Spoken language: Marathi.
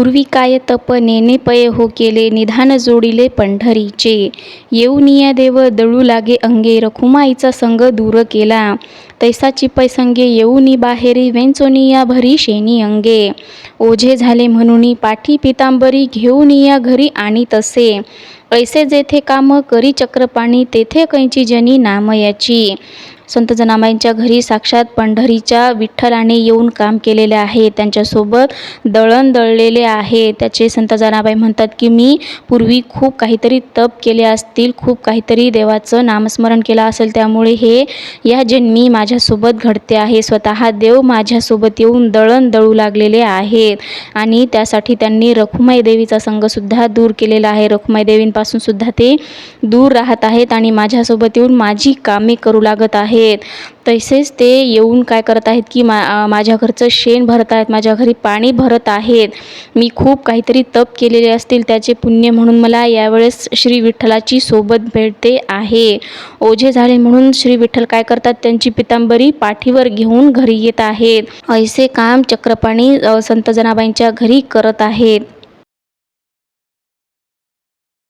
पूर्वी काय तप नेने पय हो केले निधान जोडिले पंढरीचे. येऊनिया देव दळू लागे अंगे रखुमाईचा संग दूर केला. तैसाची पैसंगे येऊनी बाहेरी वेंचोनिया भरी शेनी अंगे. ओझे झाले म्हणून पाठी पितांबरी घेऊन या घरी आणि तसे. ऐसे जेथे काम करी चक्रपाणी तेथे कैची जनी नामयाची संत जनाबाईंच्या घरी साक्षात पंढरीच्या विठ्ठलाने येऊन काम केलेले आहे. त्यांच्यासोबत दळण दळलेले आहे. त्याचे संत जनाबाई म्हणतात की मी पूर्वी खूप काहीतरी तप केले असतील खूप काहीतरी देवाचं नामस्मरण केलं असेल त्यामुळे हे या जन्मी माझ्यासोबत घडते आहे स्वतः देव माझ्यासोबत येऊन दळण दळू लागलेले आहेत. आणि त्यासाठी त्यांनी रखुमाई देवीचा संघसुद्धा दूर केलेला आहे. रखुमाई देवींपासून सुद्धा ते दूर राहत आहेत आणि माझ्यासोबत येऊन माझी कामे करू लागत आहेत तसेच ते येऊन काय करत आहेत की मा माझ्या घरचं शेण भरत आहेत माझ्या घरी पाणी भरत आहेत. मी खूप काहीतरी तप केलेले असतील त्याचे पुण्य म्हणून मला यावेळेस श्री विठ्ठलाची सोबत भेटते आहे. ओझे झाले म्हणून श्री विठ्ठल काय करतात त्यांची पितांबरी पाठीवर घेऊन घरी येत आहेत. ऐसे काम चक्रपाणी संत जनाबाईंच्या घरी करत आहेत.